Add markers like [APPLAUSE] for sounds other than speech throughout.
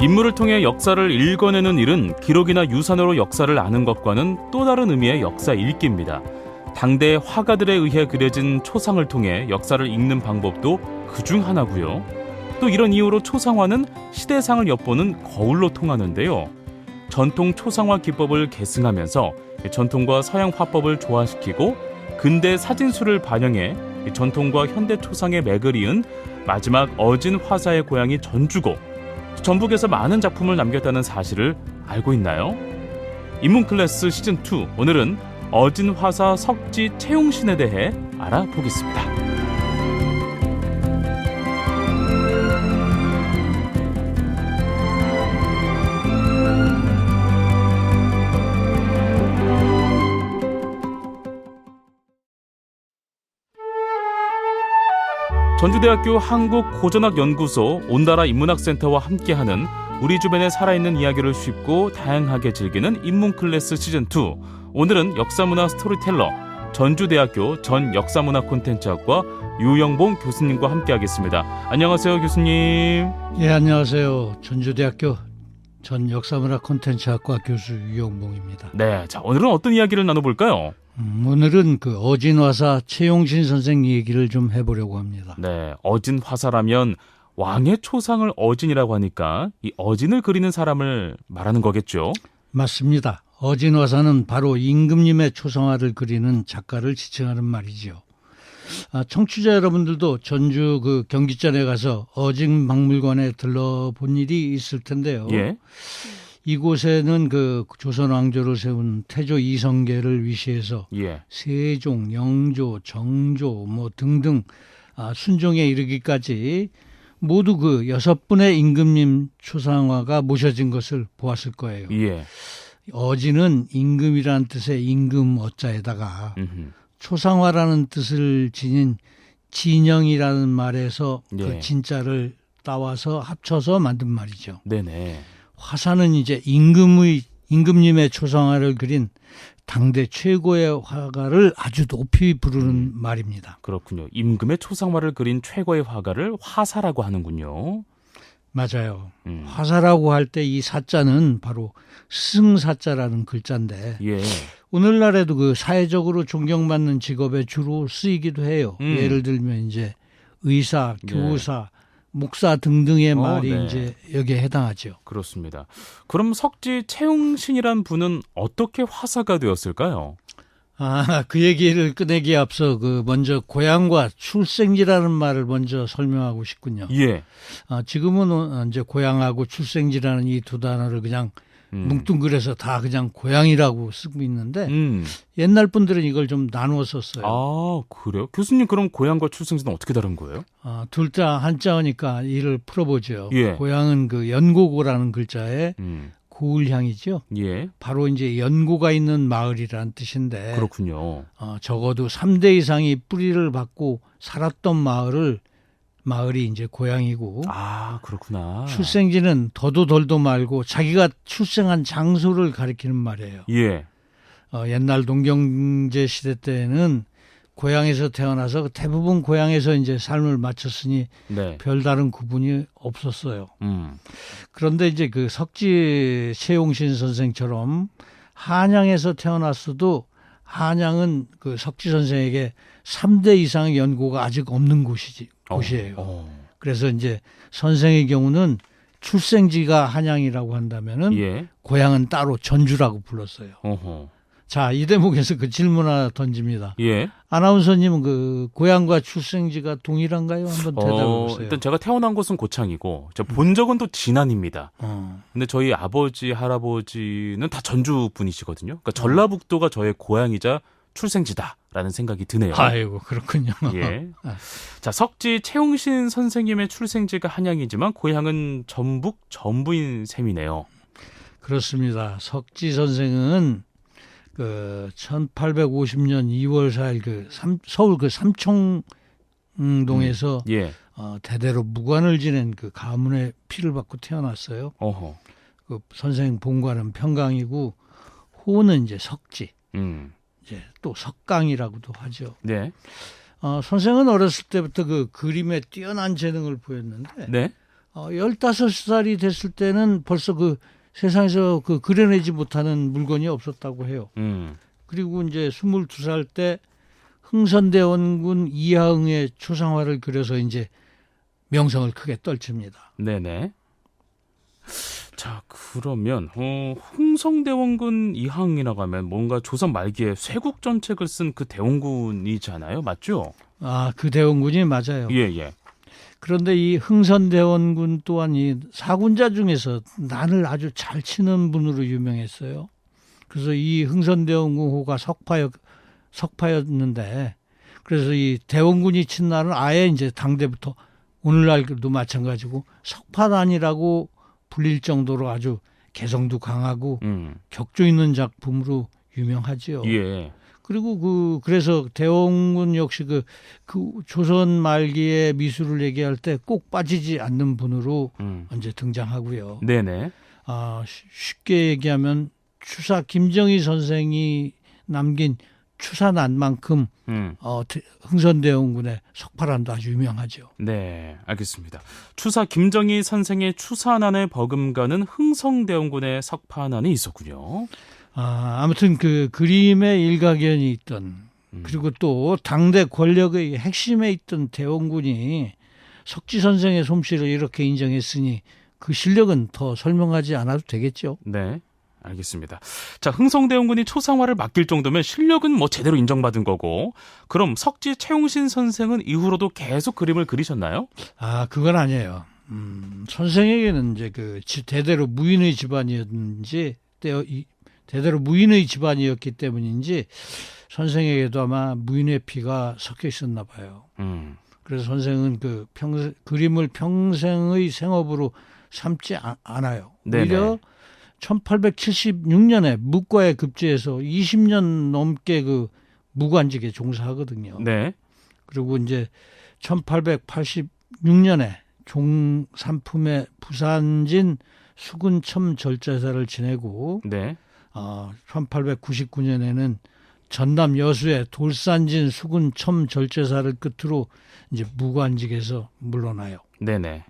인물을 통해 역사를 읽어내는 일은 기록이나 유산으로 역사를 아는 것과는 또 다른 의미의 역사 읽기입니다. 당대 화가들에 의해 그려진 초상을 통해 역사를 읽는 방법도 그 중 하나고요. 또 이런 이유로 초상화는 시대상을 엿보는 거울로 통하는데요. 전통 초상화 기법을 계승하면서 전통과 서양 화법을 조화시키고 근대 사진수를 반영해 전통과 현대 초상의 맥을 이은 마지막 어진 화사의 고향이 전주고 전북에서 많은 작품을 남겼다는 사실을 알고 있나요? 인문 클래스 시즌 2 오늘은 어진 화사 석지 채용신에 대해 알아보겠습니다. 전주대학교 한국고전학연구소 온다라 인문학센터와 함께하는 우리 주변에 살아있는 이야기를 쉽고 다양하게 즐기는 인문 클래스 시즌 2. 오늘은 역사문화 스토리텔러 전주대학교 전 역사문화 콘텐츠학과 유영봉 교수님과 함께하겠습니다. 안녕하세요, 교수님. 예, 안녕하세요. 전주대학교 전 역사문화 콘텐츠학과 교수 유영봉입니다. 네, 자 오늘은 어떤 이야기를 나눠볼까요? 음, 오늘은 그 어진화사 최용신 선생 얘기를 좀 해보려고 합니다. 네, 어진 화사라면 왕의 초상을 어진이라고 하니까 이 어진을 그리는 사람을 말하는 거겠죠. 맞습니다. 어진화사는 바로 임금님의 초상화를 그리는 작가를 지칭하는 말이죠. 아, 청취자 여러분들도 전주 그 경기전에 가서 어진 박물관에 들러본 일이 있을 텐데요. 예. 이곳에는 그 조선 왕조를 세운 태조 이성계를 위시해서 예. 세종, 영조, 정조 뭐 등등 아, 순종에 이르기까지 모두 그 여섯 분의 임금님 초상화가 모셔진 것을 보았을 거예요. 예. 어지는 임금이라는 뜻의 임금 어자에다가 음흠. 초상화라는 뜻을 지닌 진영이라는 말에서 예. 그 진짜를 따와서 합쳐서 만든 말이죠. 네네. 화사는 이제 임금의 임금님의 초상화를 그린 당대 최고의 화가를 아주 높이 부르는 음. 말입니다. 그렇군요. 임금의 초상화를 그린 최고의 화가를 화사라고 하는군요. 맞아요. 음. 화사라고 할 때 이 사자는 바로 스승사자라는 글자인데 예. 오늘날에도 그 사회적으로 존경받는 직업에 주로 쓰이기도 해요. 음. 예를 들면 이제 의사, 네. 교사, 목사 등등의 어, 말이 네. 이제 여기에 해당하죠. 그렇습니다. 그럼 석지 채용신이란 분은 어떻게 화사가 되었을까요? 아, 그 얘기를 꺼내기에 앞서 그 먼저 고향과 출생지라는 말을 먼저 설명하고 싶군요. 예. 아, 지금은 어, 이제 고향하고 출생지라는 이 두 단어를 그냥 음. 뭉뚱그려서 다 그냥 고향이라고 쓰고 있는데 음. 옛날 분들은 이걸 좀 나누어 썼어요. 아, 그래요? 교수님 그럼 고향과 출생지는 어떻게 다른 거예요? 아, 둘 다 한자어니까 이를 풀어보죠. 예. 고향은 그 연고고라는 글자에 음. 고을향이죠. 예. 바로 이제 연고가 있는 마을이라는 뜻인데 그렇군요. 어, 적어도 3대 이상이 뿌리를 받고 살았던 마을을 마을이 이제 고향이고 아, 그렇구나. 출생지는 더도 덜도 말고 자기가 출생한 장소를 가리키는 말이에요. 예. 어, 옛날 농경제 시대 때는 고향에서 태어나서 대부분 고향에서 이제 삶을 마쳤으니 네. 별다른 구분이 없었어요. 음. 그런데 이제 그 석지 최용신 선생처럼 한양에서 태어났어도 한양은 그 석지 선생에게 3대 이상의 연고가 아직 없는 곳이지, 곳이에요. 어, 어. 그래서 이제 선생의 경우는 출생지가 한양이라고 한다면은 예. 고향은 따로 전주라고 불렀어요. 어허. 자, 이 대목에서 그 질문 하나 던집니다. 예. 아나운서님은 그 고향과 출생지가 동일한가요? 한번 대답해 어, 보세요. 일단 제가 태어난 곳은 고창이고 저 본 적은 또 진안입니다. 어, 근데 저희 아버지 할아버지는 다 전주 분이시거든요. 그러니까 전라북도가 저의 고향이자 출생지다라는 생각이 드네요. 아이고 그렇군요. 예. [LAUGHS] 아. 자, 석지 최용신 선생님의 출생지가 한양이지만 고향은 전북 전부인 셈이네요. 그렇습니다. 석지 선생은 그 1850년 2월 4일 그 삼- 서울 그 삼청동에서 예. 어, 대대로 무관을 지낸 그 가문의 피를 받고 태어났어요. 어허. 그 선생 본관은 평강이고 호는 이제 석지, 음. 이제 또 석강이라고도 하죠. 네. 어, 선생은 어렸을 때부터 그 그림에 뛰어난 재능을 보였는데 네. 어, 15살이 됐을 때는 벌써 그 세상에서 그 그려내지 못하는 물건이 없었다고 해요. 음. 그리고 이제 22살 때 흥선대원군 이하응의 초상화를 그려서 이제 명성을 크게 떨칩니다. 네네. 자 그러면 어, 흥성대원군 이항이라고 하면 뭔가 조선 말기에 쇄국 전책을 쓴 그 대원군이잖아요, 맞죠? 아, 그 대원군이 맞아요. 예 예. 그런데 이 흥선대원군 또한 이 사군자 중에서 난을 아주 잘 치는 분으로 유명했어요. 그래서 이 흥선대원군호가 석파였, 석파였는데 그래서 이 대원군이 친 날은 아예 이제 당대부터 오늘날도 마찬가지고 석파단이라고 불릴 정도로 아주 개성도 강하고 음. 격조 있는 작품으로 유명하지요. 예. 그리고 그 그래서 대원군 역시 그, 그 조선 말기의 미술을 얘기할 때 꼭 빠지지 않는 분으로 음. 언제 등장하고요. 네네. 아 쉬- 쉽게 얘기하면 추사 김정희 선생이 남긴 추사난만큼 음. 어, 대- 흥선대원군의 석파란도 아주 유명하죠. 네, 알겠습니다. 추사 김정희 선생의 추산안에 버금가는 흥성대원군의 석판안이 있었군요. 아, 아무튼 그 그림의 일가견이 있던 음. 그리고 또 당대 권력의 핵심에 있던 대원군이 석지 선생의 솜씨를 이렇게 인정했으니 그 실력은 더 설명하지 않아도 되겠죠. 네, 알겠습니다. 자, 흥성대원군이 초상화를 맡길 정도면 실력은 뭐 제대로 인정받은 거고, 그럼 석지 최용신 선생은 이후로도 계속 그림을 그리셨나요? 아, 그건 아니에요. 음, 선생에게는 이제 그 지- 대대로 무인의 집안이었는지 때- 이- 대대로 무인의 집안이었기 때문인지 선생에게도 아마 무인의 피가 섞여 있었나 봐요. 음, 그래서 선생은 그 평, 그림을 평생의 생업으로 삼지 아- 않아요. 네네. 오히려 1876년에 무과에 급제해서 20년 넘게 그 무관직에 종사하거든요. 네, 그리고 이제 1886년에 종산품의 부산진 수군첨 절제사를 지내고 네, 어, 1899년에는 전남 여수의 돌산진 수군첨 절제사를 끝으로 이제 무관직에서 물러나요. 네네.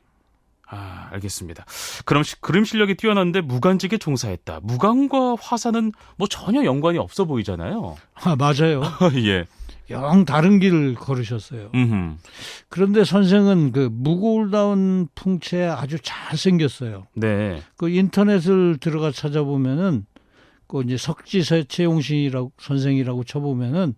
아, 알겠습니다. 그럼 시- 그림 실력이 뛰어난데 무관직에 종사했다. 무관과 화사는 뭐 전혀 연관이 없어 보이잖아요. 아, 맞아요. [LAUGHS] 예. 영 다른 길을 걸으셨어요. 음, 그런데 선생은 그 무고울다운 풍채에 아주 잘 생겼어요. 네, 그 인터넷을 들어가 찾아보면은 그 이제 석지 최용신이라고 선생이라고 쳐보면은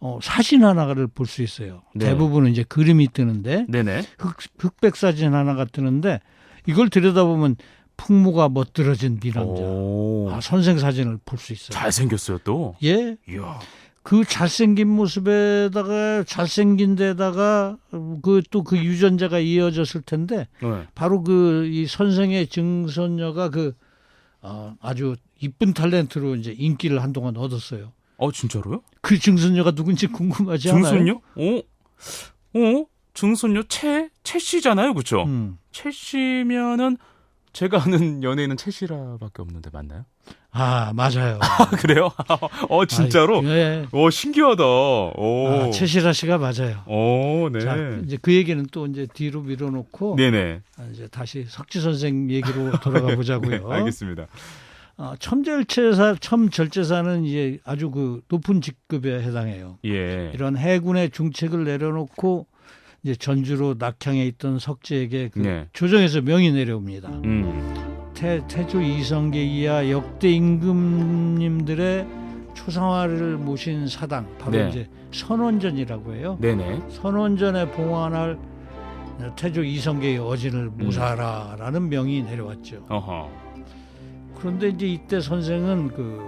어, 사진 하나를 볼 수 있어요. 네. 대부분은 이제 그림이 뜨는데 네네. 흑, 흑백 사진 하나가 뜨는데 이걸 들여다보면 풍무가 멋들어진 미남자. 오, 아, 선생 사진을 볼 수 있어요. 잘생겼어요 또. 예, 이야. 그 잘생긴 모습에다가 잘생긴 데다가 그 또그 유전자가 이어졌을 텐데 네. 바로 그 이 선생의 증손녀가 그 어, 아주 이쁜 탤런트로 이제 인기를 한동안 얻었어요. 어 진짜로요? 그 증손녀가 누군지 궁금하지 않아요? 증손녀? 어? 어? 증손녀 최? 최 씨잖아요, 그렇죠? 음. 최 씨면은 제가 아는 연예인은 최 씨라밖에 없는데 맞나요? 아 맞아요. [LAUGHS] 아 그래요? 어 진짜로? 아이, 예. 오 신기하다. 오. 아, 최시라 씨가 맞아요. 오 네. 자 이제 그 얘기는 또 이제 뒤로 밀어놓고 네네. 아, 이제 다시 석지 선생 얘기로 돌아가 보자고요. 네, [LAUGHS] 알겠습니다. 아, 첨절제사 첨절제사는 이제 아주 그 높은 직급에 해당해요. 예. 이런 해군의 중책을 내려놓고 이제 전주로 낙향에 있던 석지에게 그 네. 조정에서 명이 내려옵니다. 음. 태, 태조 이성계 이하 역대 임금님들의 초상화를 모신 사당 바로 네. 이제 선원전이라고 해요. 네네. 선원전에 봉환할 태조 이성계의 어진을 음. 모사라라는 명이 내려왔죠. 어허. 그런데 이제 이때 선생은 그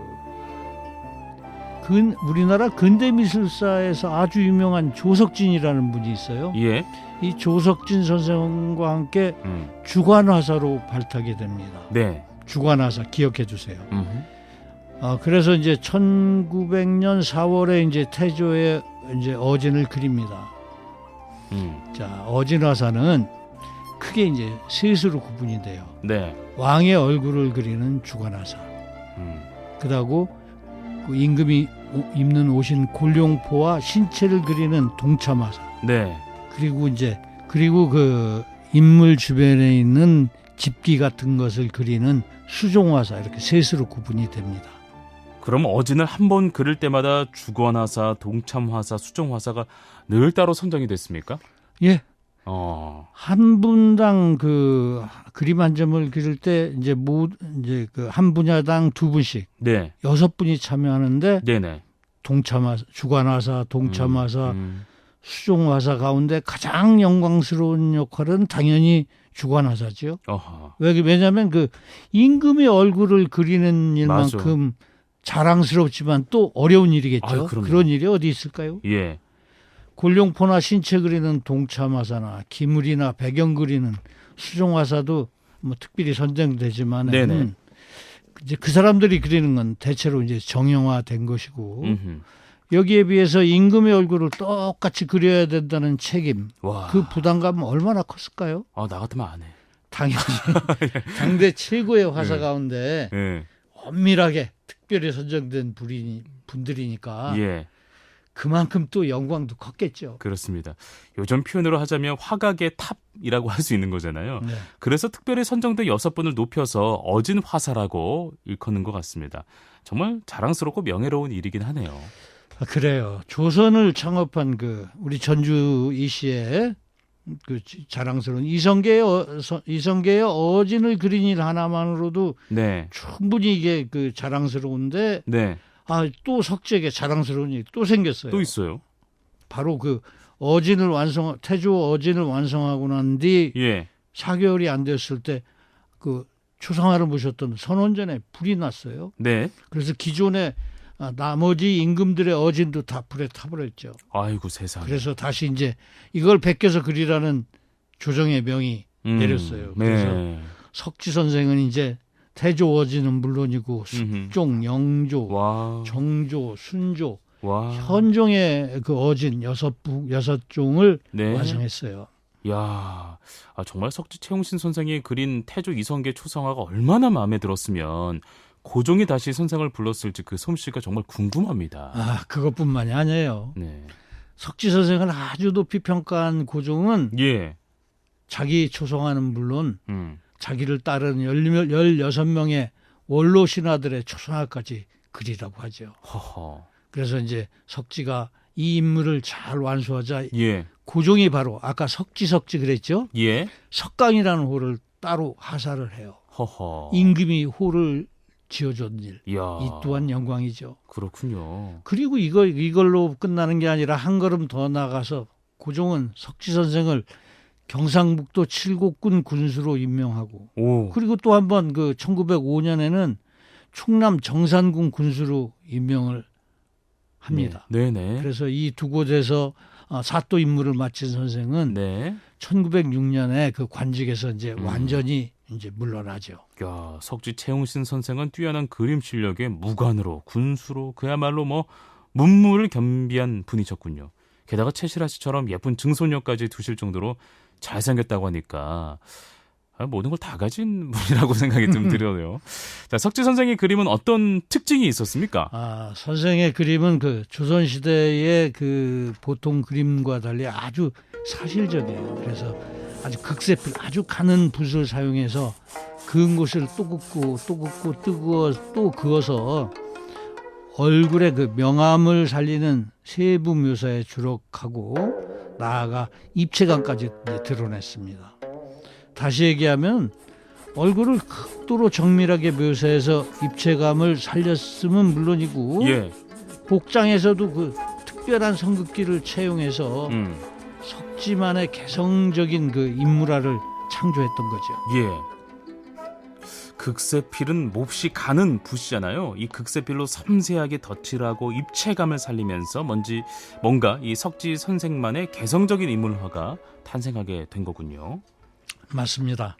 근, 우리나라 근대 미술사에서 아주 유명한 조석진이라는 분이 있어요. 예. 이 조석진 선생과 함께 음. 주관화사로 발탁이 됩니다. 네. 주관화사 기억해 주세요. 음. 아, 그래서 이제 1900년 4월에 이제 태조의 이제 어진을 그립니다. 음. 자, 어진화사는 크게 이제 셋으로 구분이 돼요. 네. 왕의 얼굴을 그리는 주관화사. 음. 그다고 그 임금이 오- 입는 옷인 골룡포와 신체를 그리는 동참화사. 네. 그리고 이제 그리고 그 인물 주변에 있는 집기 같은 것을 그리는 수종화사 이렇게 셋으로 구분이 됩니다. 그럼 어진을 한 번 그릴 때마다 주권화사, 동참화사, 수정화사가 늘 따로 선정이 됐습니까? 예, 어, 한 분당 그 그림 한 점을 그릴 때 이제 모 이제 그 한 분야당 두 분씩 네, 여섯 분이 참여하는데 네네. 동참화사, 주관화사, 동참화사, 음, 수종화사 가운데 가장 영광스러운 역할은 당연히 주관화사죠. 어허. 왜 왜냐하면 그 임금의 얼굴을 그리는 일만큼 자랑스럽지만 또 어려운 일이겠죠. 아유. 그런 일이 어디 있을까요? 예, 골룡포나 신체 그리는 동참화사나 기물이나 배경 그리는 수종화사도 뭐 특별히 선정되지만 네네. 이제 그 사람들이 그리는 건 대체로 이제 정형화된 것이고 음흠. 여기에 비해서 임금의 얼굴을 똑같이 그려야 된다는 책임, 와, 그 부담감은 얼마나 컸을까요? 아, 나 같으면 안 해. 당연히 [LAUGHS] 당대 최고의 화사 네. 가운데 예, 엄밀하게 특별히 선정된 분이, 분들이니까 예, 그만큼 또 영광도 컸겠죠. 그렇습니다. 요즘 표현으로 하자면 화각의 탑이라고 할 수 있는 거잖아요. 네. 그래서 특별히 선정된 여섯 분을 높여서 어진 화사라고 일컫는 것 같습니다. 정말 자랑스럽고 명예로운 일이긴 하네요. 아, 그래요. 조선을 창업한 그 우리 전주 이시의 그 자랑스러운 이성계의 어, 서- 이성계의 어진을 그린 일 하나만으로도 네, 충분히 이게 그 자랑스러운데 네, 아 또 석재에게 자랑스러운 일이 또 생겼어요. 또 있어요. 바로 그 어진을 완성 태조 어진을 완성하고 난 뒤 예, 4개월이 안 됐을 때 그 초상화를 모셨던 선원전에 불이 났어요. 네. 그래서 기존에 아, 나머지 임금들의 어진도 다 불에 타버렸죠. 아이고 세상에. 그래서 다시 이제 이걸 베껴서 그리라는 조정의 명이 음, 내렸어요. 네. 석지 선생은 이제 태조 어진은 물론이고. 숙종, 영조, 와, 정조, 순조, 와, 현종의 그 어진 여섯 부 여섯 종을 네. 완성했어요. 야, 아, 정말 석지 최용신 선생이 그린 태조 이성계 초상화가 얼마나 마음에 들었으면 고종이 다시 선생을 불렀을지 그 솜씨가 정말 궁금합니다. 아 그것뿐만이 아니에요. 네. 석지 선생을 아주 높이 평가한 고종은 예. 자기 초성화는 물론 음. 자기를 따르는 16명의 원로 신하들의 초상화까지 그리라고 하죠. 허허. 그래서 이제 석지가 이 인물을 잘 완수하자 예. 고종이 바로 아까 석지 석지 그랬죠. 예. 석강이라는 호를 따로 하사를 해요. 허허. 임금이 호를 지어준 일. 이야. 이 또한 영광이죠. 그렇군요. 그리고 이거 이걸로 끝나는 게 아니라 한 걸음 더 나가서 고종은 석지 선생을 경상북도 칠곡군 군수로 임명하고 오. 그리고 또 한 번 그 1905년에는 충남 정산군 군수로 임명을 합니다. 네. 네네. 그래서 이 두 곳에서 아, 사또 임무를 마친 선생은 네. 1906년에 그 관직에서 이제 음. 완전히 이제 물러나죠. 야, 석지 최용신 선생은 뛰어난 그림 실력에 무관으로 군수로 그야말로 뭐 문무를 겸비한 분이셨군요. 게다가 채실아 씨처럼 예쁜 증손녀까지 두실 정도로 잘생겼다고 하니까 아, 모든 걸 다 가진 [LAUGHS] 분이라고 생각이 좀 들어요. 자, 석지 선생의 그림은 어떤 특징이 있었습니까? 아, 선생의 그림은 그 조선 시대의 그 보통 그림과 달리 아주 사실적이에요. 그래서 아주 극세필 아주 가는 붓을 사용해서 그은 곳을 또 긋고 또 긋고 뜨거 또 그어서 얼굴의 그 명암을 살리는 세부 묘사에 주력하고 나아가 입체감까지 드러냈습니다. 다시 얘기하면 얼굴을 극도로 정밀하게 묘사해서 입체감을 살렸으면 물론이고 예. 복장에서도 복장에서도 그 특별한 성극기를 채용해서 음. 석지만의 개성적인 그 인물화를 창조했던 거죠. 예. 극세필은 몹시 가는 붓이잖아요. 이 극세필로 섬세하게 덧칠하고 입체감을 살리면서 뭔지 뭔가 이 석지 선생만의 개성적인 인물화가 탄생하게 된 거군요. 맞습니다.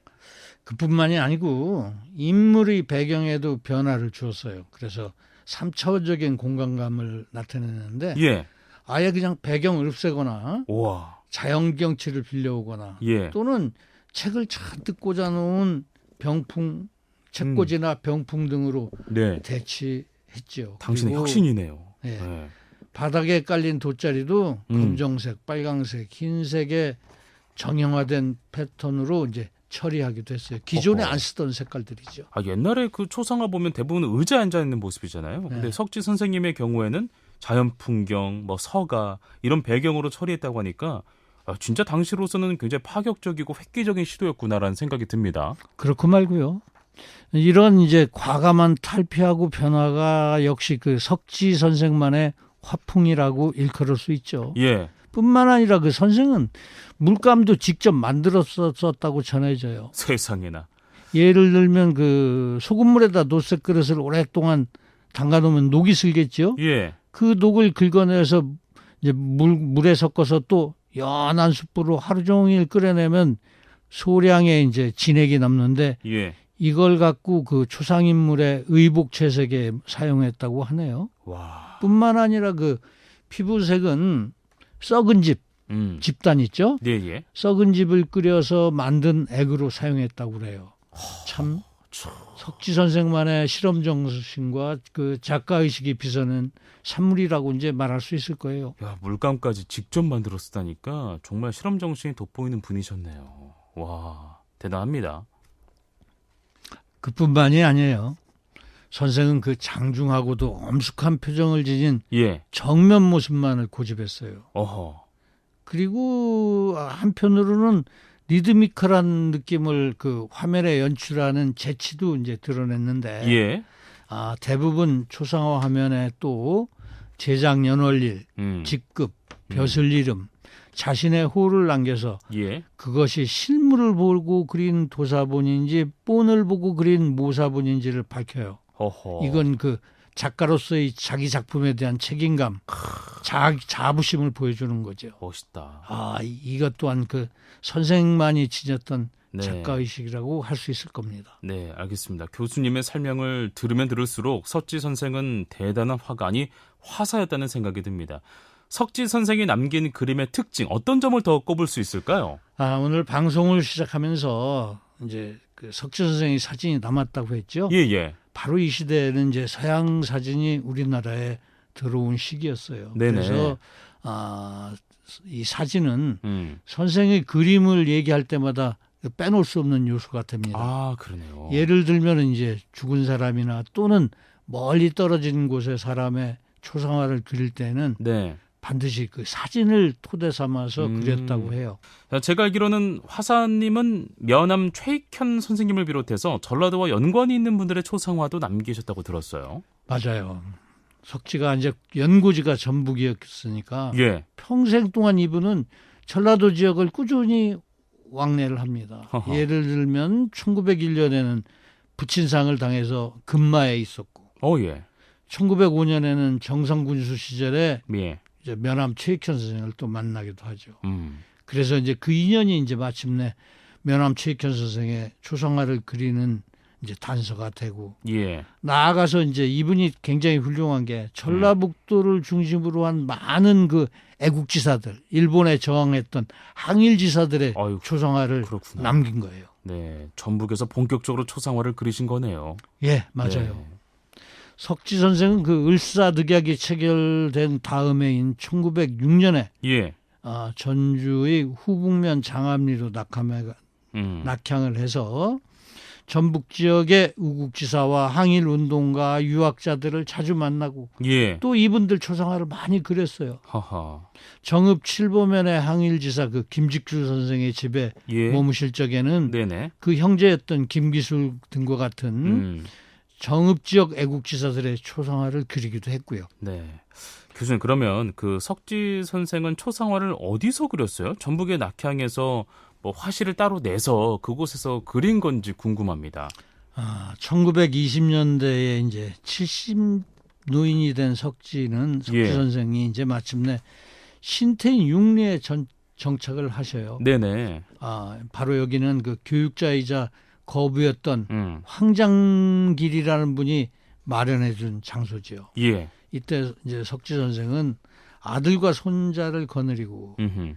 그뿐만이 아니고 인물의 배경에도 변화를 주었어요. 그래서 삼차원적인 공간감을 나타내는데 예. 아예 그냥 배경을 없애거나 우와. 자연 경치를 빌려오거나 예. 또는 책을 잔뜩 꽂아놓은 병풍, 책꽂이나 병풍 등으로 네. 대치했죠. 당신의 혁신이네요. 예. 네. 바닥에 깔린 돗자리도 음. 검정색, 빨강색, 흰색의 정형화된 패턴으로 이제 처리하기도 했어요. 기존에 어허. 안 쓰던 색깔들이죠. 아, 옛날에 그 초상화 보면 대부분 의자에 앉아 있는 모습이잖아요. 근데 네. 석지 선생님의 경우에는 자연 풍경, 뭐 서가 이런 배경으로 처리했다고 하니까 아, 진짜 당시로서는 굉장히 파격적이고 획기적인 시도였구나라는 생각이 듭니다. 그렇고 말고요. 이런 이제 과감한 탈피하고 변화가 역시 그 석지 선생만의 화풍이라고 일컬을 수 있죠. 예. 뿐만 아니라 그 선생은 물감도 직접 만들었었다고 전해져요. 세상에나. 예를 들면 그 소금물에다 노쇠 그릇을 오랫동안 담가 놓으면 녹이 슬겠죠. 예. 그 녹을 긁어내서 이제 물 물에 섞어서 또 연한 숯불로 하루 종일 끓여내면 소량의 이제 진액이 남는데 예. 이걸 갖고 그 초상인물의 의복 채색에 사용했다고 하네요. 와. 뿐만 아니라 그 피부색은 썩은 집 음. 집단 있죠. 예, 예. 썩은 집을 끓여서 만든 액으로 사용했다고 그래요. 참 석지 선생만의 실험 정신과 그 작가 의식이 비서는 산물이라고 이제 말할 수 있을 거예요. 야, 물감까지 직접 만들었다니까 정말 실험 정신이 돋보이는 분이셨네요. 와, 대단합니다. 그뿐만이 아니에요. 선생은 그 장중하고도 엄숙한 표정을 지닌 예. 정면 모습만을 고집했어요. 어허. 그리고 한편으로는 리드미컬한 느낌을 그 화면에 연출하는 재치도 이제 드러냈는데 예. 아, 대부분 초상화 화면에 또 제작 연월일, 음. 직급, 벼슬 이름, 자신의 호를 남겨서 예. 그것이 실물을 보고 그린 도사본인지 본을 보고 그린 모사본인지를 밝혀요. 허허. 이건 그 작가로서의 자기 작품에 대한 책임감, 자, 자부심을 보여주는 거죠. 멋있다. 아, 이- 이것 또한 그 선생만이 지녔던 네. 작가 의식이라고 할 수 있을 겁니다. 네, 알겠습니다. 교수님의 설명을 들으면 들을수록 석지 선생은 대단한 화가니 화사였다는 생각이 듭니다. 석지 선생이 남긴 그림의 특징 어떤 점을 더 꼽을 수 있을까요? 아, 오늘 방송을 시작하면서 이제 그 석지 선생의 사진이 남았다고 했죠. 예, 예. 바로 이 시대에는 이제 서양 사진이 우리나라에 들어온 시기였어요. 네네. 그래서 아, 이 사진은 음. 선생의 그림을 얘기할 때마다 빼놓을 수 없는 요소가 됩니다. 아, 그러네요. 예를 들면 이제 죽은 사람이나 또는 멀리 떨어진 곳의 사람의 초상화를 그릴 때는 네. 반드시 그 사진을 토대 삼아서 음. 그렸다고 해요. 자, 제가 알기로는 화사님은 면암 최익현 선생님을 비롯해서 전라도와 연관이 있는 분들의 초상화도 남기셨다고 들었어요. 맞아요. 석지가 이제 연고지가 전북이었으니까 예. 평생 동안 이분은 전라도 지역을 꾸준히 왕래를 합니다. 허허. 예를 들면 1901년에는 부친상을 당해서 금마에 있었고 어, 예. 1905년에는 정성군수 시절에 예. 이제 면함 최익현 선생을 또 만나기도 하죠. 음. 그래서 이제 그 인연이 이제 마침내 면함 최익현 선생의 초상화를 그리는 이제 단서가 되고 예. 나아가서 이제 이분이 굉장히 훌륭한 게 전라북도를 중심으로 한 많은 그 애국지사들, 일본에 저항했던 항일지사들의 아유, 초상화를 그렇구나. 남긴 거예요. 네. 전북에서 본격적으로 초상화를 그리신 거네요. 예, 맞아요. 네. 석지 선생은 그 을사득약이 체결된 다음해인 1906년에 예. 아, 전주의 후북면 장암리로 낙함해, 음. 낙향을 해서 전북 지역의 우국지사와 항일 운동가 유학자들을 자주 만나고 예. 또 이분들 초상화를 많이 그렸어요. 하하. 정읍 칠보면의 항일지사 그 김직주 선생의 집에 예. 머무실 적에는 네네. 그 형제였던 김기술 등과 같은 음. 정읍 지역 애국지사들의 초상화를 그리기도 했고요. 네. 교수님 그러면 그 석지 선생은 초상화를 어디서 그렸어요? 전북의 낙향에서 뭐 화실을 따로 내서 그곳에서 그린 건지 궁금합니다. 아, 1920년대에 이제 70 노인이 된 석지는 석지 예. 선생이 이제 마침내 신태인 육리에 전, 정착을 하셔요. 네네. 아, 바로 여기는 그 교육자이자 거부였던 음. 황장길이라는 분이 마련해 준 장소지요. 예. 이때 이제 석지 선생은 아들과 손자를 거느리고 음흠.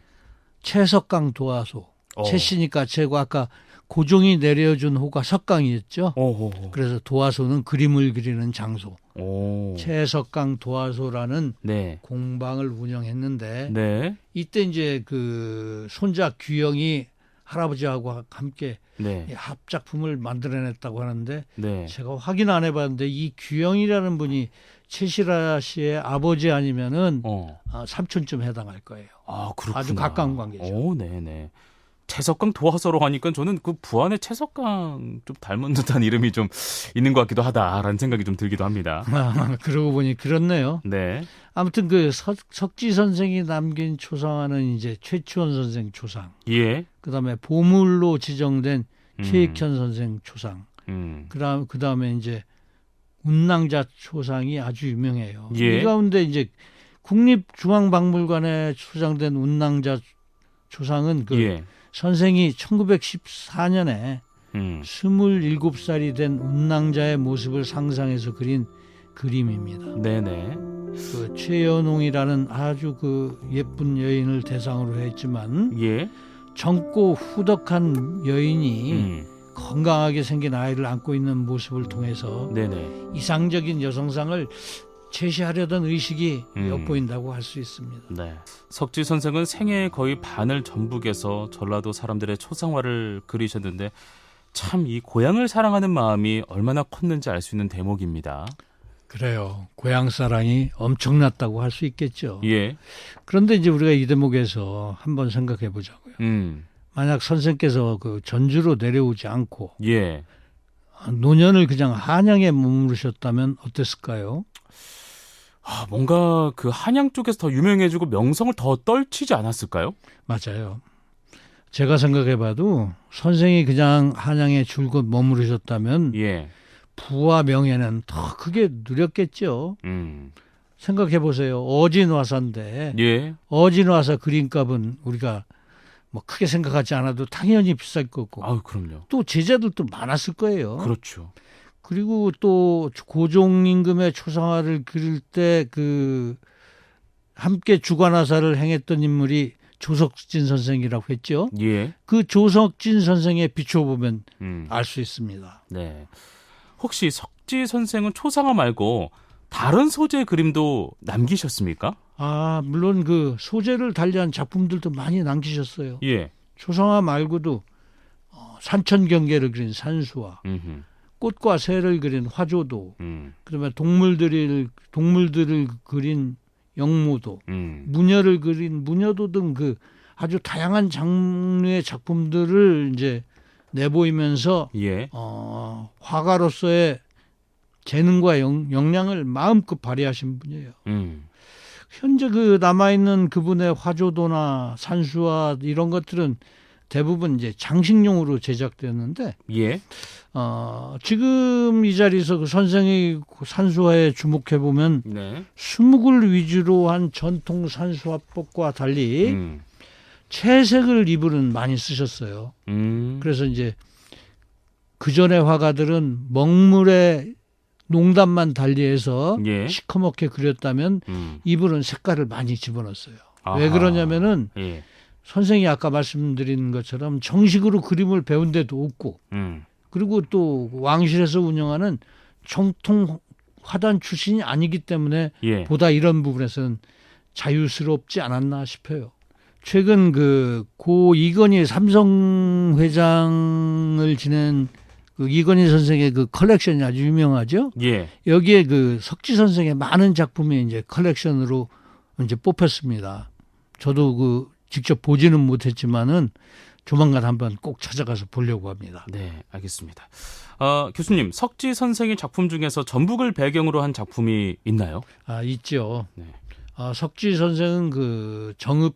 최석강 도화소, 어. 최씨니까 최고 아까 고종이 내려준 호가 석강이었죠. 어허. 그래서 도화소는 그림을 그리는 장소, 오. 최석강 도화소라는 네. 공방을 운영했는데 네. 이때 이제 그 손자 규영이 할아버지하고 함께 네. 이 합작품을 만들어냈다고 하는데 네. 제가 확인 안 해봤는데 이 규영이라는 분이 최시라 씨의 아버지 아니면은 어. 아, 삼촌쯤 해당할 거예요. 아, 그렇구나. 아주 가까운 관계죠. 오, 네, 네. 채석강 도화서로 하니까 저는 그 부안의 채석강 좀 닮은 듯한 이름이 좀 있는 것 같기도 하다라는 생각이 좀 들기도 합니다. 아, 그러고 보니 그렇네요. 네. 아무튼 그 석, 석지 선생이 남긴 초상화는 이제 최치원 선생 초상, 예. 그다음에 보물로 지정된 음. 최익현 선생 초상, 음. 그다음 그다음에 이제 운낭자 초상이 아주 유명해요. 예. 이 가운데 이제 국립중앙박물관에 소장된 운낭자 초상은 그 예. 선생이 1914년에 음. 27살이 된 운낭자의 모습을 상상해서 그린 그림입니다. 네, 네. 그 최연홍이라는 아주 그 예쁜 여인을 대상으로 했지만 예. 젊고 후덕한 여인이 음. 건강하게 생긴 아이를 안고 있는 모습을 통해서 네, 네. 이상적인 여성상을 제시하려던 의식이 음. 엿보인다고 할 수 있습니다. 네. 석지 선생은 생애의 거의 반을 전북에서 전라도 사람들의 초상화를 그리셨는데 참 이 고향을 사랑하는 마음이 얼마나 컸는지 알 수 있는 대목입니다. 그래요. 고향 사랑이 엄청났다고 할 수 있겠죠. 예. 그런데 이제 우리가 이 대목에서 한번 생각해 보자고요. 음. 만약 선생께서 그 전주로 내려오지 않고 예. 노년을 그냥 한양에 머무르셨다면 어땠을까요? 아, 뭔가 그 한양 쪽에서 더 유명해지고 명성을 더 떨치지 않았을까요? 맞아요. 제가 생각해 봐도 선생이 그냥 한양에 줄곧 머무르셨다면 예. 부와 명예는 더 크게 누렸겠죠. 음. 생각해 보세요. 어진화사인데 예. 어진화사 그림값은 우리가 뭐 크게 생각하지 않아도 당연히 비쌀 거고 아유, 그럼요. 또 제자들도 많았을 거예요. 그렇죠. 그리고 또 고종 임금의 초상화를 그릴 때 그 함께 주관화사를 행했던 인물이 조석진 선생이라고 했죠. 예. 그 조석진 선생에 비춰보면 음. 알수 있습니다. 네. 혹시 석지 선생은 초상화 말고 다른 소재의 그림도 남기셨습니까? 아, 물론 그 소재를 달리한 작품들도 많이 남기셨어요. 예. 초상화 말고도 어, 산천 경계를 그린 산수화, 음흠. 꽃과 새를 그린 화조도, 음. 그다음에 동물들을 동물들을 그린 영모도, 음. 무녀를 그린 무녀도 등 그 아주 다양한 장르의 작품들을 이제 내보이면서 예. 어, 화가로서의 재능과 영, 역량을 마음껏 발휘하신 분이에요. 음. 현재 그 남아 있는 그분의 화조도나 산수화 이런 것들은 대부분 이제 장식용으로 제작되었는데 예. 어, 지금 이 자리에서 그 선생의 그 산수화에 주목해 보면 네. 수묵을 위주로 한 전통 산수화법과 달리 음. 채색을 이불은 많이 쓰셨어요. 음. 그래서 이제 그 전에 화가들은 먹물에 농담만 달리해서 예. 시커멓게 그렸다면 음. 이불은 색깔을 많이 집어넣었어요. 왜 아하. 그러냐면은 예. 선생이 아까 말씀드린 것처럼 정식으로 그림을 배운 데도 없고 음. 그리고 또 왕실에서 운영하는 정통 화단 출신이 아니기 때문에 예. 보다 이런 부분에서는 자유스럽지 않았나 싶어요. 최근 그 고 이건희 삼성 회장을 지낸 그 이건희 선생의 그 컬렉션이 아주 유명하죠. 예. 여기에 그 석지 선생의 많은 작품이 이제 컬렉션으로 이제 뽑혔습니다. 저도 그 직접 보지는 못했지만은 조만간 한번 꼭 찾아가서 보려고 합니다. 네, 알겠습니다. 아, 교수님, 석지 선생의 작품 중에서 전북을 배경으로 한 작품이 있나요? 아 있죠. 네. 아, 석지 선생은 그 정읍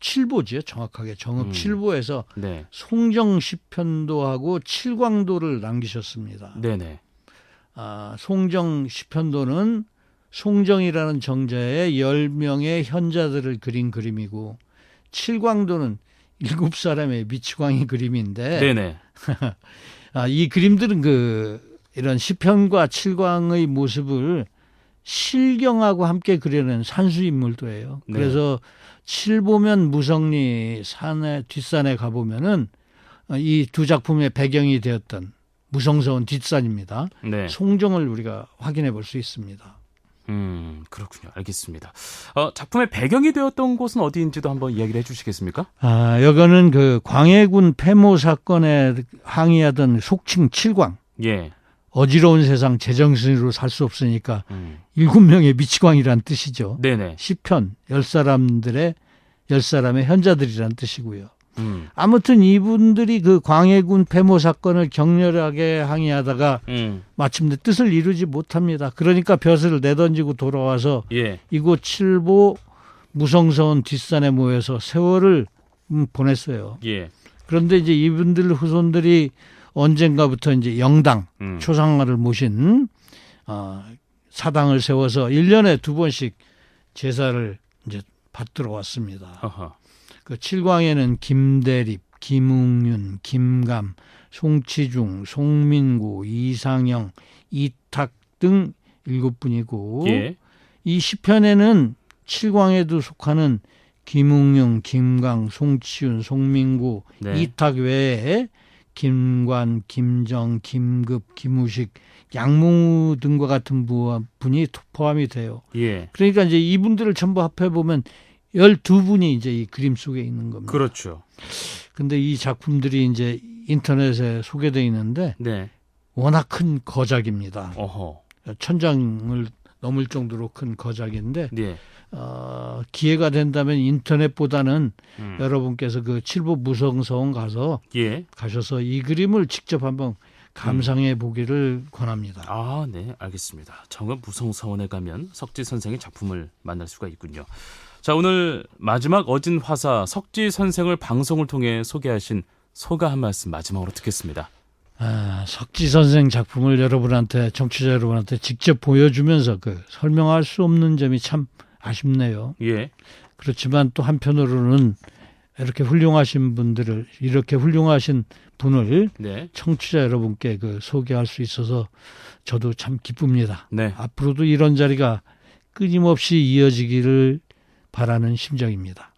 7보지요. 정확하게 정읍 음. 7보에서 네. 송정 시편도하고 칠광도를 남기셨습니다. 네, 네. 아, 송정 시편도는 송정이라는 정자의 10명의 현자들을 그린 그림이고 칠광도는 일곱 사람의 미치광이 그림인데 네, 네. [LAUGHS] 아, 이 그림들은 그 이런 시편과 칠광의 모습을 실경하고 함께 그려낸 산수 인물도예요. 네. 그래서 칠보면 무성리 산에 뒷산에 가 보면은 이 두 작품의 배경이 되었던 무성서원 뒷산입니다. 네. 송정을 우리가 확인해 볼 수 있습니다. 음, 그렇군요. 알겠습니다. 어, 작품의 배경이 되었던 곳은 어디인지도 한번 이야기를 해주시겠습니까? 아, 여거는 그 광해군 폐모 사건에 항의하던 속칭 칠광. 예. 어지러운 세상 제정신으로 살 수 없으니까 음. 일곱 명의 미치광이란 뜻이죠. 네네. 시편 열 사람들의 열 사람의 현자들이란 뜻이고요. 음. 아무튼 이분들이 그 광해군 폐모 사건을 격렬하게 항의하다가 음. 마침내 뜻을 이루지 못합니다. 그러니까 벼슬을 내던지고 돌아와서 예. 이곳 칠보 무성서원 뒷산에 모여서 세월을 음, 보냈어요. 예. 그런데 이제 이분들 후손들이 언젠가부터 이제 영당 음. 초상화를 모신 어, 사당을 세워서 1년에 두 번씩 제사를 이제 받들어 왔습니다. 어허. 그 칠광에는 김대립, 김웅윤, 김감, 송치중, 송민구, 이상영, 이탁 등 일곱 분이고 예. 이 시편에는 칠광에도 속하는 김웅용, 김강, 송치윤, 송민구, 네. 이탁 외에 김관, 김정, 김급, 김우식, 양몽우 등과 같은 부- 분이 포함이 돼요. 예. 그러니까 이제 이분들을 전부 합해 보면 12분이 이제 이 그림 속에 있는 겁니다. 그렇죠. 근데 이 작품들이 이제 인터넷에 소개돼 있는데 네. 워낙 큰 거작입니다. 어허. 천장을 넘을 정도로 큰 거작인데 예. 어, 기회가 된다면 인터넷보다는 음. 여러분께서 그 칠보 무성서원 가서 예. 가셔서 이 그림을 직접 한번 감상해 보기를 권합니다. 아, 네, 알겠습니다. 정읍 무성서원에 가면 석지 선생의 작품을 만날 수가 있군요. 자, 오늘 마지막 어진 화사 석지 선생을 방송을 통해 소개하신 소가 한 말씀 마지막으로 듣겠습니다. 아, 석지 선생 작품을 여러분한테 정치자 여러분한테 직접 보여주면서 그 설명할 수 없는 점이 참 아쉽네요. 예. 그렇지만 또 한편으로는 이렇게 훌륭하신 분들을 이렇게 훌륭하신 분을 네. 청취자 여러분께 그 소개할 수 있어서 저도 참 기쁩니다. 네. 앞으로도 이런 자리가 끊임없이 이어지기를 바라는 심정입니다.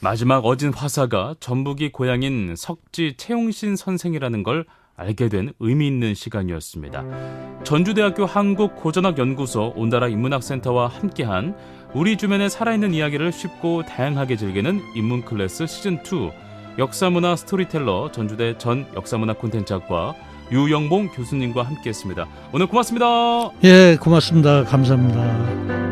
마지막 어진 화사가 전북이 고향인 석지 채용신 선생이라는 걸 알게 된 의미 있는 시간이었습니다. 전주대학교 한국고전학연구소 온다라 인문학센터와 함께한 우리 주변의 살아있는 이야기를 쉽고 다양하게 즐기는 인문 클래스 시즌 2 역사문화 스토리텔러 전주대 전 역사문화 콘텐츠학과 유영봉 교수님과 함께했습니다. 오늘 고맙습니다. 예, 고맙습니다. 감사합니다.